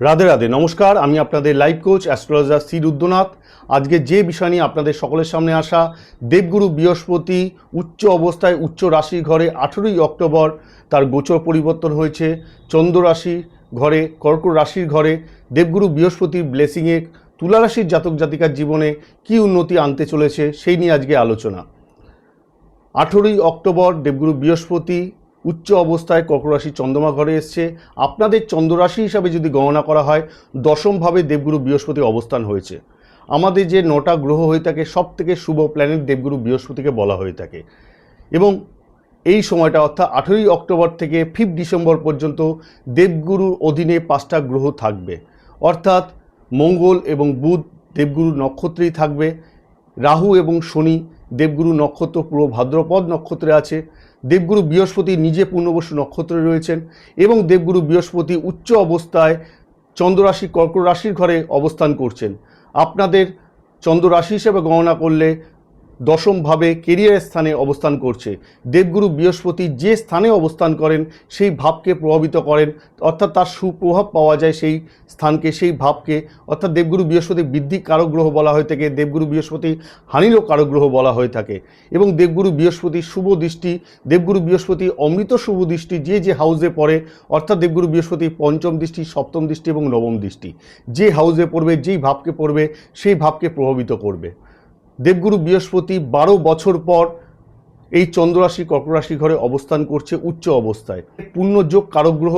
রাধে রাধে, নমস্কার। আমি আপনাদের life coach astrologer C Rudranath আজকে যে বিষয় নিয়ে আপনাদের সকলের সামনে আসা, দেবগুরু বৃহস্পতি উচ্চ অবস্থায় উচ্চ রাশির ঘরে আঠেরোই অক্টোবর, তার গোচর পরিবর্তন হয়েছে। চন্দ্র রাশির ঘরে, কর্কট রাশির ঘরে, দেবগুরু বৃহস্পতির ব্লেসিংয়ে তুলা রাশির জাতক জাতিকার জীবনে কী উন্নতি আনতে চলেছে, সেই নিয়ে আজকে আলোচনা। আঠেরোই অক্টোবর, দেবগুরু বৃহস্পতি উচ্চ অবস্থায় কর্কট রাশি চন্দ্রমা ঘরে এসছে। আপনাদের চন্দ্ররাশি হিসাবে যদি গণনা করা হয়, দশমভাবে দেবগুরু বৃহস্পতি অবস্থান হয়েছে। আমাদের যে নটা গ্রহ হয়ে থাকে সব থেকে শুভ প্ল্যানেট দেবগুরু বৃহস্পতিকে বলা হয়ে থাকে। এবং এই সময়টা অর্থাৎ আঠেরোই অক্টোবর থেকে ফিফ ডিসেম্বর পর্যন্ত দেবগুরুর অধীনে পাঁচটা গ্রহ থাকবে। অর্থাৎ মঙ্গল এবং বুধ দেবগুরু নক্ষত্রেই থাকবে। রাহু এবং শনি দেবগুরু নক্ষত্র, পুরো ভাদ্রপদ নক্ষত্রে আছে। দেবগুরু বৃহস্পতি নিজে পূর্ণবসু নক্ষত্রে রয়েছেন এবং দেবগুরু বৃহস্পতি উচ্চ অবস্থায় চন্দ্ররাশি, কর্কট রাশির ঘরে অবস্থান করছেন। আপনাদের চন্দ্ররাশি হিসেবে গণনা করলে দশমভাবে কেরিয়ারের স্থানে অবস্থান করছে। দেবগুরু বৃহস্পতি যে স্থানে অবস্থান করেন, সেই ভাবকে প্রভাবিত করেন। অর্থাৎ তার সুপ্রভাব পাওয়া যায় সেই স্থানকে, সেই ভাবকে। অর্থাৎ দেবগুরু বৃহস্পতি বৃদ্ধি কারক গ্রহ বলা হয়ে থাকে, দেবগুরু বৃহস্পতি হানিরও কারক গ্রহ বলা হয়ে থাকে। এবং দেবগুরু বৃহস্পতি শুভ দৃষ্টি, দেবগুরু বৃহস্পতি অমৃত শুভ দৃষ্টি, যে যে হাউসে পড়ে, অর্থাৎ দেবগুরু বৃহস্পতি পঞ্চম দৃষ্টি, সপ্তম দৃষ্টি এবং নবম দৃষ্টি। যে হাউসে পড়বে, যেই ভাবকে পড়বে, সেই ভাবকে প্রভাবিত করবে। দেবগুরু বৃহস্পতি বারো বছর পর এই চন্দ্ররাশি কর্করাশি ঘরে অবস্থান করছে উচ্চ অবস্থায়। পূর্ণযোগ কারগ্রহ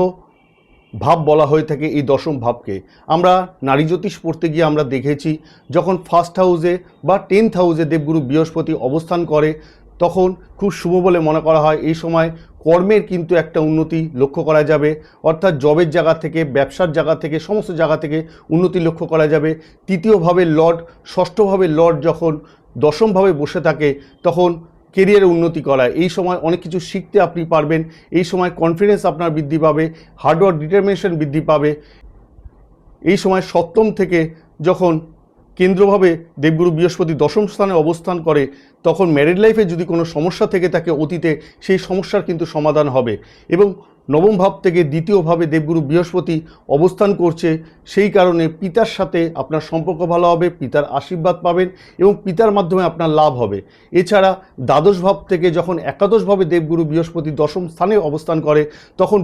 ভাব বলা হয়ে থাকে এই দশম ভাবকে। আমরা নারী জ্যোতিষ পড়তে গিয়ে আমরা দেখেছি, যখন ফার্স্ট হাউসে বা টেন্থ হাউসে দেবগুরু বৃহস্পতি অবস্থান করে তখন খুব শুভ বলে মনে করা হয়। এই সময় কর্মের কিন্তু একটা উন্নতি লক্ষ্য করা যাবে। অর্থাৎ জবের জায়গা থেকে, ব্যবসার জায়গা থেকে, সমস্ত জায়গা থেকে উন্নতি লক্ষ্য করা যাবে। তৃতীয়ভাবে লর্ড, ষষ্ঠভাবে লর্ড যখন দশমভাবে বসে থাকে, তখন কেরিয়ারে উন্নতি করায়। এই সময় অনেক কিছু শিখতে আপনি পারবেন। এই সময় কনফিডেন্স আপনার বৃদ্ধি পাবে হার্ডওয়ার্ক ডিটারমিনেশন বৃদ্ধি পাবে। এই সময় সপ্তম থেকে যখন কেন্দ্রভাবে দেবগুরু বৃহস্পতি দশম স্থানে অবস্থান করে, তখন ম্যারিড লাইফে যদি কোনো সমস্যা থেকে থাকে অতীতে, সেই সমস্যার কিন্তু সমাধান হবে। এবং নবম ভাব থেকে দ্বিতীয়ভাবে দেবগুরু বৃহস্পতি অবস্থান করছে, সেই কারণে পিতার সাথে আপনার সম্পর্ক ভালো হবে, পিতার আশীর্বাদ পাবেন এবং পিতার মাধ্যমে আপনার লাভ হবে। এছাড়া দ্বাদশ ভাব থেকে যখন একাদশভাবে দেবগুরু বৃহস্পতি দশম স্থানে অবস্থান করে, তখন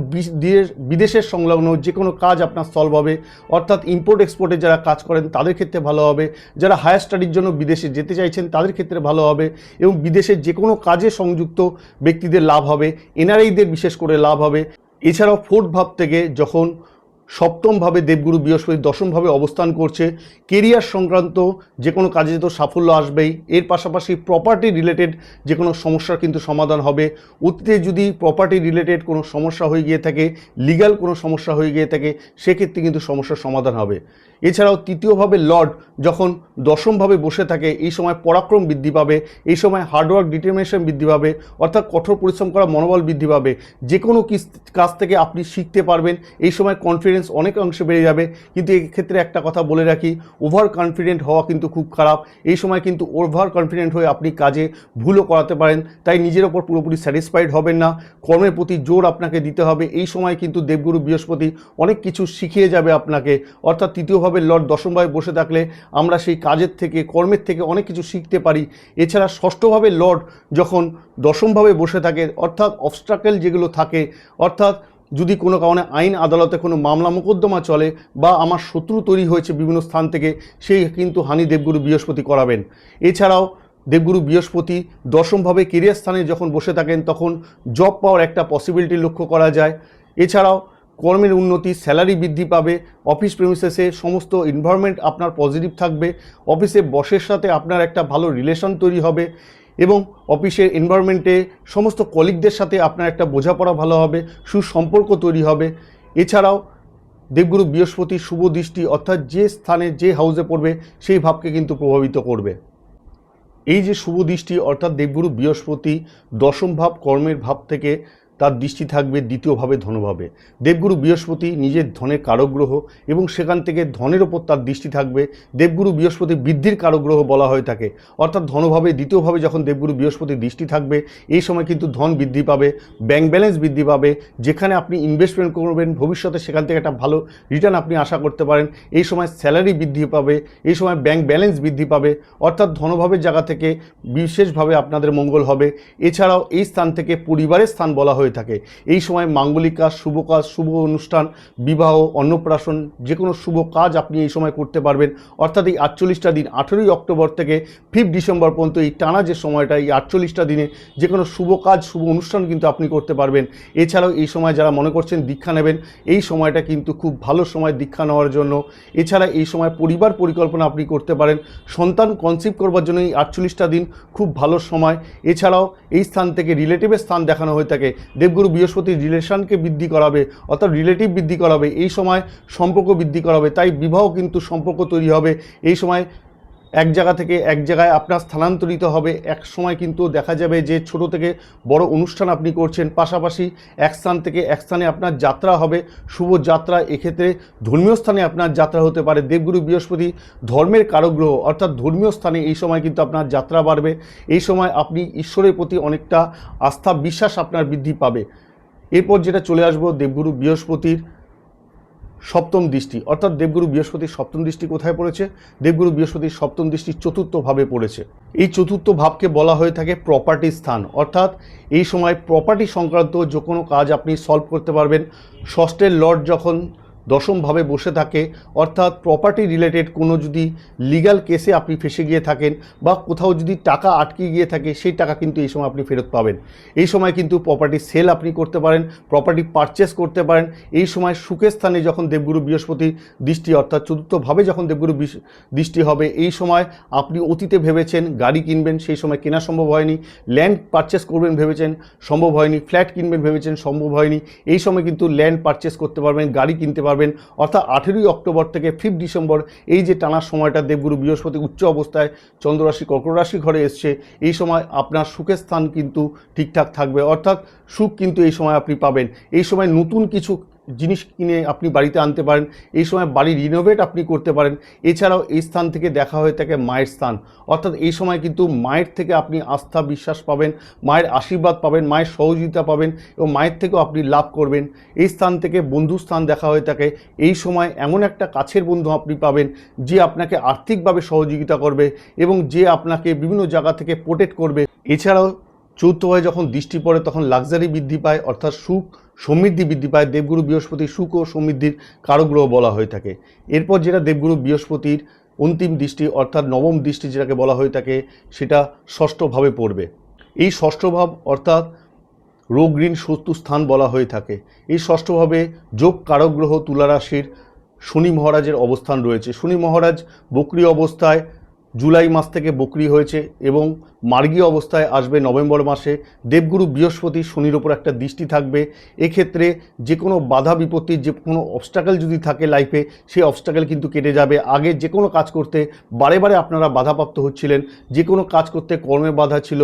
বিদেশের সংলগ্ন যে কোনো কাজ আপনার সলভ হবে। অর্থাৎ ইম্পোর্ট এক্সপোর্টে যারা কাজ করেন, তাদের ক্ষেত্রে ভালো হবে। যারা হায়ার স্টাডির জন্য বিদেশে যেতে চাইছেন, তাদের ক্ষেত্রে ভালো হবে এবং বিদেশের যে কোনো কাজে সংযুক্ত ব্যক্তিদের লাভ হবে। এনআরআইদের বিশেষ করে লাভ হবে। এছাড়াও ফোর্থ ভাব থেকে যখন সপ্তমভাবে দেবগুরু বৃহস্পতি দশমভাবে অবস্থান করছে। কেরিয়ার সংক্রান্ত যে কোনো কাজে তো সাফল্য আসবেই। এর পাশাপাশি প্রপার্টি রিলেটেড যে কোনো সমস্যার কিন্তু সমাধান হবে। অতীতে যদি প্রপার্টি রিলেটেড কোনো সমস্যা হয়ে গিয়ে থাকে লিগ্যাল কোনো সমস্যা হয়ে গিয়ে থাকে, সেক্ষেত্রে কিন্তু সমস্যার সমাধান হবে। এছাড়াও তৃতীয়ভাবে লর্ড যখন দশমভাবে বসে থাকে, এই সময় পরাক্রম বৃদ্ধি পাবে, এই সময় হার্ডওয়ার্ক ডিটারমিনেশন বৃদ্ধি পাবে, অর্থাৎ কঠোর পরিশ্রম করা মনোবল বৃদ্ধি পাবে। যে কোনো কাজ থেকে আপনি শিখতে পারবেন, এই সময় কনফিডেন্স অনেক অংশে বেড়ে যাবে। কিন্তু এক্ষেত্রে একটা কথা বলে রাখি ওভার কনফিডেন্ট হওয়া কিন্তু খুব খারাপ। এই সময় কিন্তু ওভার কনফিডেন্ট হয়ে আপনি কাজে ভুলও করাতে পারেন, তাই নিজের ওপর পুরোপুরি স্যাটিসফাইড হবেন না। কর্মের প্রতি জোর আপনাকে দিতে হবে। এই সময় কিন্তু দেবগুরু বৃহস্পতি অনেক কিছু শিখিয়ে যাবে আপনাকে। অর্থাৎ তৃতীয়ভাবে লর্ড দশমভাবে বসে থাকলে আমরা সেই কাজের থেকে, কর্মের থেকে অনেক কিছু শিখতে পারি। এছাড়া ষষ্ঠভাবে লর্ড যখন দশমভাবে বসে থাকে, অর্থাৎ অবস্ট্রাকেল যেগুলো থাকে, অর্থাৎ যদি কোনো কারণে আইন আদালতে কোনো মামলা মোকদ্দমা চলে বা আমার শত্রু তৈরি হয়েছে বিভিন্ন স্থান থেকে, সেই কিন্তু হানি দেবগুরু বৃহস্পতি করাবেন। এছাড়াও দেবগুরু বৃহস্পতি দশমভাবে কেরিয়ার স্থানে যখন বসে থাকেন, তখন জব পাওয়ার একটা পসিবিলিটি লক্ষ্য করা যায়। এছাড়াও কর্মের উন্নতি স্যালারি বৃদ্ধি পাবে অফিস প্রেমিসেসে সমস্ত এনভায়রনমেন্ট আপনার পজিটিভ থাকবে অফিসে বসের সাথে আপনার একটা ভালো রিলেশন তৈরি হবে। এবং অফিসের এনভায়রনমেন্টে সমস্ত কলিগদের সাথে আপনার একটা বোঝাপড়া ভালো হবে, সুসম্পর্ক তৈরি হবে। এছাড়াও দেবগুরু বৃহস্পতি শুভ দৃষ্টি অর্থাৎ যে স্থানে যে হাউসে পড়বে, সেই ভাবকে কিন্তু প্রভাবিত করবে। এই যে শুভ দৃষ্টি অর্থাৎ দেবগুরু বৃহস্পতি দশম ভাব কর্মের ভাব থেকে তার দৃষ্টি থাকবে দ্বিতীয়ভাবে ধনভাবে। দেবগুরু বৃহস্পতি নিজের ধনের কারক গ্রহ এবং সেখান থেকে ধনের ওপর তার দৃষ্টি থাকবে। দেবগুরু বৃহস্পতি বৃদ্ধির কারক গ্রহ বলা হয়ে থাকে অর্থাৎ ধনভাবে, দ্বিতীয়ভাবে যখন দেবগুরু বৃহস্পতির দৃষ্টি থাকবে, এই সময় কিন্তু ধন বৃদ্ধি পাবে ব্যাংক ব্যালেন্স বৃদ্ধি পাবে, যেখানে আপনি ইনভেস্টমেন্ট করবেন, ভবিষ্যতে সেখান থেকে একটা ভালো রিটার্ন আপনি আশা করতে পারেন, এই সময় স্যালারি বৃদ্ধি পাবে, এই সময় ব্যাংক ব্যালেন্স বৃদ্ধি পাবে, অর্থাৎ ধনভাবের জায়গা থেকে বিশেষভাবে আপনাদের মঙ্গল হবে। এছাড়াও এই স্থান থেকে পরিবারের স্থান বলা হয়ে থাকে। এই সময় মাঙ্গলিক কাজ, শুভ কাজ, শুভ অনুষ্ঠান, বিবাহ, অন্নপ্রাশন যে কোনো শুভ কাজ আপনি এই সময় করতে পারবেন। অর্থাৎ এই আটচল্লিশটা দিন আঠেরোই অক্টোবর থেকে ফিফথ ডিসেম্বর পর্যন্ত এই টানা যে সময়টা, এই আটচল্লিশটা দিনে যে কোনো শুভ কাজ, শুভ অনুষ্ঠান কিন্তু আপনি করতে পারবেন। এছাড়াও এই সময় যারা মনে করছেন দীক্ষা নেবেন, এই সময়টা কিন্তু খুব ভালো সময় দীক্ষা নেওয়ার জন্য। এছাড়া এই সময় পরিবার পরিকল্পনা আপনি করতে পারেন। সন্তান কনসিভ করবার জন্য এই আটচল্লিশটা দিন খুব ভালো সময়। এছাড়াও এই স্থান থেকে রিলেটিভের স্থান দেখানো হয়ে থাকে। দেবগুরু বৃহস্পতির রিলেশনকে বৃদ্ধি করাবে, অর্থাৎ রিলেটিভ বৃদ্ধি করাবে, এই সময় সম্পর্ক বৃদ্ধি করাবে, তাই বিবাহ কিন্তু সম্পর্ক তৈরি হবে, এই সময় এক জায়গা থেকে এক জায়গায় আপনার স্থানান্তরিত হবে। এক সময় কিন্তু দেখা যাবে যে ছোট থেকে বড় অনুষ্ঠান আপনি করছেন, পাশাপাশি এক স্থান থেকে এক স্থানে আপনার যাত্রা হবে। শুভ যাত্রা এক্ষেত্রে ধর্মীয় স্থানে আপনার যাত্রা হতে পারে। দেবগুরু বৃহস্পতি ধর্মের কারগ্রহ অর্থাৎ ধর্মীয় স্থানে এই সময় কিন্তু আপনার যাত্রা বাড়বে। এই সময় আপনি ঈশ্বরের প্রতি অনেকটা আস্থা, বিশ্বাস আপনার বৃদ্ধি পাবে। এরপর যেটা চলে আসব, দেবগুরু বৃহস্পতির সপ্তম দৃষ্টি, অর্থাৎ দেবগুরু বৃহস্পতির সপ্তম দৃষ্টি কোথায় পড়েছে? দেবগুরু বৃহস্পতির সপ্তম দৃষ্টি চতুর্থ ভাবে পড়েছে। এই চতুর্থ ভাবকে বলা হয়ে থাকে প্রপার্টি স্থান, অর্থাৎ এই সময় প্রপার্টি সংক্রান্ত যে কোনো কাজ আপনি সলভ করতে পারবেন। ষষ্ঠের লর্ড যখন দশমভাবে বসে থাকে, অর্থাৎ প্রপার্টি রিলেটেড কোনো যদি লিগ্যাল কেসে আপনি ফেসে গিয়ে থাকেন বা কোথাও যদি টাকা আটকে গিয়ে থাকে, সেই টাকা কিন্তু এই সময় আপনি ফেরত পাবেন। এই সময় কিন্তু প্রপার্টি সেল আপনি করতে পারেন প্রপার্টি পারচেস করতে পারেন। এই সময় সুখের স্থানে যখন দেবগুরু বৃহস্পতি দৃষ্টি, অর্থাৎ চতুর্থভাবে যখন দেবগুরু দৃষ্টি হবে, এই সময় আপনি অতীতে ভেবেছেন গাড়ি কিনবেন, সেই সময় কেনা সম্ভব হয়নি। ল্যান্ড পারচেস করবেন ভেবেছেন, সম্ভব হয়নি। ফ্ল্যাট কিনবেন ভেবেছেন, সম্ভব হয়নি। এই সময় কিন্তু ল্যান্ড পারচেস করতে পারবেন, গাড়ি কিনতে পারবেন। অর্থাৎ আঠেরোই অক্টোবর থেকে ফিফথ ডিসেম্বর এই যে টানার সময়টা দেবগুরু বৃহস্পতি উচ্চ অবস্থায় চন্দ্ররাশি কর্করাশি ঘরে এসছে, এই সময় আপনার সুখের স্থান কিন্তু ঠিকঠাক থাকবে। অর্থাৎ সুখ কিন্তু এই সময় আপনি পাবেন। এই সময় নতুন কিছু জিনিস কিনে আপনি বাড়িতে আনতে পারেন। এই সময় বাড়ি রিনোভেট আপনি করতে পারেন। এছাড়াও এই স্থান থেকে দেখা হয়ে থাকে মায়ের স্থান। অর্থাৎ এই সময় কিন্তু মায়ের থেকে আপনি আস্থা, বিশ্বাস পাবেন, মায়ের আশীর্বাদ পাবেন, মায়ের সহযোগিতা পাবেন এবং মায়ের থেকেও আপনি লাভ করবেন। এই স্থান থেকে বন্ধু স্থান দেখা হয়ে থাকে। এই সময় এমন একটা কাছের বন্ধু আপনি পাবেন যে আপনাকে আর্থিকভাবে সহযোগিতা করবে এবং যে আপনাকে বিভিন্ন জায়গা থেকে প্রোটেক্ট করবে। এছাড়াও চৌথভাবে যখন দৃষ্টি পড়ে তখন লাক্সারি বৃদ্ধি পায়। অর্থাৎ সুখ সমৃদ্ধি বৃদ্ধি পায়। দেবগুরু বৃহস্পতি সুখ ও সমৃদ্ধির কারগ্রহ বলা হয়ে থাকে। এরপর যেটা দেবগুরু বৃহস্পতির অন্তিম দৃষ্টি অর্থাৎ নবম দৃষ্টি যেটাকে বলা হয়ে থাকে, সেটা ষষ্ঠভাবে পড়বে। এই ষষ্ঠ ভাব অর্থাৎ রোগ ঋণ স্থান বলা হয়ে থাকে। এই ষষ্ঠভাবে যোগ কারগ্রহ তুলা রাশির শনি মহারাজের অবস্থান রয়েছে। শনি মহারাজ বকরি অবস্থায় জুলাই মাস থেকে বকরি হয়েছে এবং মার্গী অবস্থায় আসবে নভেম্বর মাসে। দেবগুরু বৃহস্পতি শনির ওপর একটা দৃষ্টি থাকবে। এক্ষেত্রে যে কোনো বাধা বিপত্তি যে কোনো অবস্টাকেল যদি থাকে লাইফে সেই অবস্টাকেল কিন্তু কেটে যাবে। আগে যে কোনো কাজ করতে বারে বারে আপনারা বাধাপ্রাপ্ত হচ্ছিলেন। যে কোনো কাজ করতে কর্মে বাধা ছিল,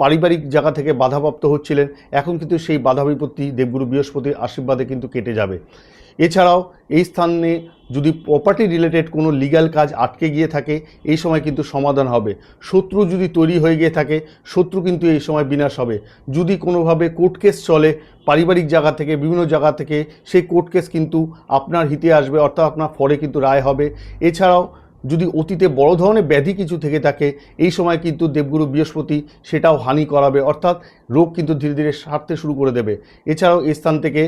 পারিবারিক জায়গা থেকে বাধাপ্রাপ্ত হচ্ছিলেন। এখন কিন্তু সেই বাধা বিপত্তি দেবগুরু বৃহস্পতির আশীর্বাদে কিন্তু কেটে যাবে। এছাড়াও এই স্থানে যদি প্রপার্টি রিলেটেড কোনো লিগাল কাজ আটকে গিয়ে থাকে, এই সময় কিন্তু সমাধান হবে। শত্রু যদি তৈরি হয়ে গিয়ে থাকে, শত্রু কিন্তু এই সময় বিনাশ হবে। যদি কোনোভাবে কোর্ট কেস চলে, পারিবারিক জায়গা থেকে, বিভিন্ন জায়গা থেকে, সেই কোর্ট কেস কিন্তু আপনার হিতে আসবে, অর্থাৎ আপনার ফরে কিন্তু রায় হবে। এছাড়াও যদি অতীতে বড় ধরনের ব্যাধি কিছু থেকে থাকে, এই সময় কিন্তু দেবগুরু বৃহস্পতি সেটাও হানি করাবে, অর্থাৎ রোগ কিন্তু ধীরে ধীরে সারতে শুরু করে দেবে। এছাড়াও এই স্থান থেকে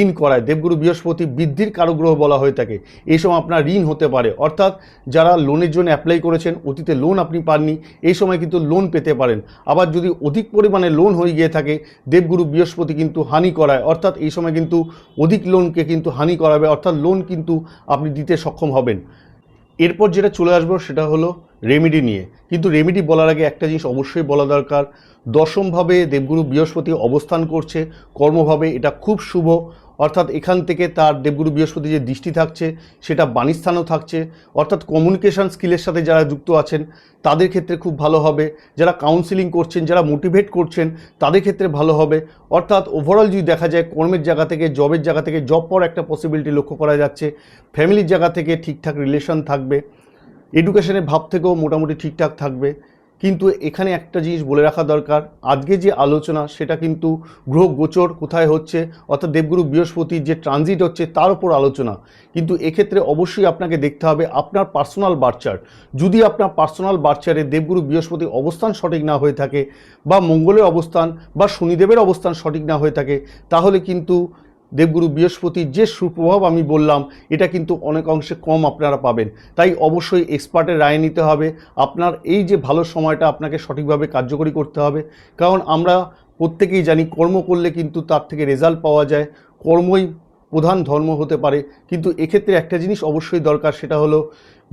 ঋণ করায়, দেবগুরু বৃহস্পতি বৃদ্ধির কারগ্রহ বলা হয়ে থাকে। এই সময় আপনার ঋণ হতে পারে, অর্থাৎ যারা লোনের জন্য অ্যাপ্লাই করেছেন, অতীতে লোন আপনি পাননি, এই সময় কিন্তু লোন পেতে পারেন। আবার যদি অধিক পরিমাণে লোন হয়ে গিয়ে থাকে, দেবগুরু বৃহস্পতি কিন্তু হানি করায়, অর্থাৎ এই সময় কিন্তু অধিক লোনকে কিন্তু হানি করাবে, অর্থাৎ লোন কিন্তু আপনি দিতে সক্ষম হবেন। এরপর যেটা চলে আসব সেটা হলো রেমেডি নিয়ে। কিন্তু রেমেডি বলার আগে একটা জিনিস অবশ্যই বলা দরকার। দশমভাবে দেবগুরু বৃহস্পতি অবস্থান করছে। কর্মভাবে এটা খুব শুভ। অর্থাৎ এখান থেকে তার দেবগুরু বৃহস্পতি যে দৃষ্টি থাকছে, সেটা বাণীস্থানও থাকছে। অর্থাৎ কমিউনিকেশন স্কিলের সাথে যারা যুক্ত আছেন, তাদের ক্ষেত্রে খুব ভালো হবে। যারা কাউন্সিলিং করছেন, যারা মোটিভেট করছেন, তাদের ক্ষেত্রে ভালো হবে। অর্থাৎ ওভারঅল যদি দেখা যায়, কর্মের জায়গা থেকে জবের জায়গা থেকে জব পর একটা পসিবিলিটি লক্ষ্য করা যাচ্ছে। ফ্যামিলির জায়গা থেকে ঠিকঠাক রিলেশন থাকবে। এডুকেশনের ভাব থেকেও মোটামুটি ঠিকঠাক থাকবে। কিন্তু এখানে একটা জিনিস বলে রাখা দরকার। আজকে যে আলোচনা, সেটা কিন্তু গ্রহ গোচর কোথায় হচ্ছে, অর্থাৎ দেবগুরু বৃহস্পতির যে ট্রানজিট হচ্ছে, তার উপর আলোচনা। কিন্তু এক্ষেত্রে অবশ্যই আপনাকে দেখতে হবে আপনার পার্সোনাল বার্চার যদি আপনার পার্সোনাল বার্চারে দেবগুরু বৃহস্পতি অবস্থান সঠিক না হয়ে থাকে, বা মঙ্গলের অবস্থান, বা শনিদেবের অবস্থান সঠিক না হয়ে থাকে, তাহলে কিন্তু দেবগুরু বৃহস্পতির যে সুপ্রভাব আমি বললাম, এটা কিন্তু অনেক অংশে কম আপনারা পাবেন। তাই অবশ্যই এক্সপার্টের রায় নিতে হবে। আপনার এই যে ভালো সময়টা আপনাকে সঠিকভাবে কার্যকরী করতে হবে। কারণ আমরা প্রত্যেকেই জানি, কর্ম করলে কিন্তু তার থেকে রেজাল্ট পাওয়া যায়। কর্মই প্রধান ধর্ম হতে পারে। কিন্তু এক্ষেত্রে একটা জিনিস অবশ্যই দরকার, সেটা হলো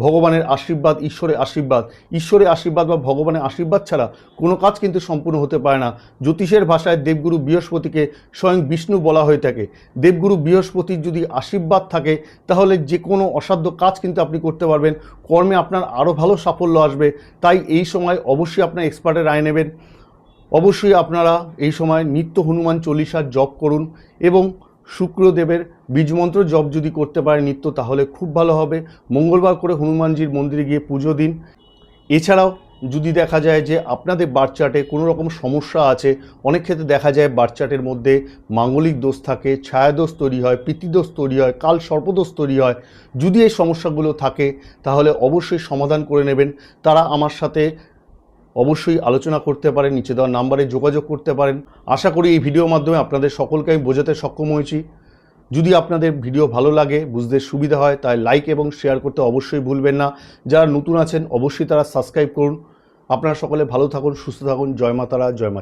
ভগবানের আশীর্বাদ, ঈশ্বরের আশীর্বাদ। ঈশ্বরের আশীর্বাদ বা ভগবানের আশীর্বাদ ছাড়া কোনো কাজ কিন্তু সম্পূর্ণ হতে পারে না। জ্যোতিষের ভাষায় দেবগুরু বৃহস্পতিকে স্বয়ং বিষ্ণু বলা হয়ে থাকে। দেবগুরু বৃহস্পতির যদি আশীর্বাদ থাকে, তাহলে যে কোনো অসাধ্য কাজ কিন্তু আপনি করতে পারবেন। কর্মে আপনার আরও ভালো সাফল্য আসবে। তাই এই সময় অবশ্যই আপনার এক্সপার্টের রায় নেবেন। অবশ্যই আপনারা এই সময় নিত্য হনুমান চল্লিশার জপ করুন এবং শুক্রদেবের বীজমন্ত্র জপ যদি করতে পারে নিত্য, তাহলে খুব ভালো হবে। মঙ্গলবার করে হনুমানজির মন্দিরে গিয়ে পুজো দিন। এছাড়াও যদি দেখা যায় যে আপনাদের বার্চার্টে কোনো রকম সমস্যা আছে, অনেক ক্ষেত্রে দেখা যায় বার্চার্টের মধ্যে মাঙ্গলিক দোষ থাকে, ছায়াদোষ তৈরি হয়, পিতৃদোষ তৈরি হয়, কাল সর্পদোষ তৈরি হয়। যদি এই সমস্যাগুলো থাকে, তাহলে অবশ্যই সমাধান করে নেবেন। তারা আমার সাথে অবশ্যই আলোচনা করতে পারেন নিচে দেওয়ার নাম্বারে যোগাযোগ করতে পারেন। আশা করি এই ভিডিওর মাধ্যমে আপনাদের সকলকে আমি বোঝাতে সক্ষম হয়েছি। যদি আপনাদের ভিডিও ভালো লাগে, বুঝতে সুবিধা হয়, তাই লাইক এবং শেয়ার করতে অবশ্যই ভুলবেন না। যারা নতুন আছেন, অবশ্যই তারা সাবস্ক্রাইব করুন। আপনারা সকলে ভালো থাকুন, সুস্থ থাকুন। জয় মাতারা, জয় মা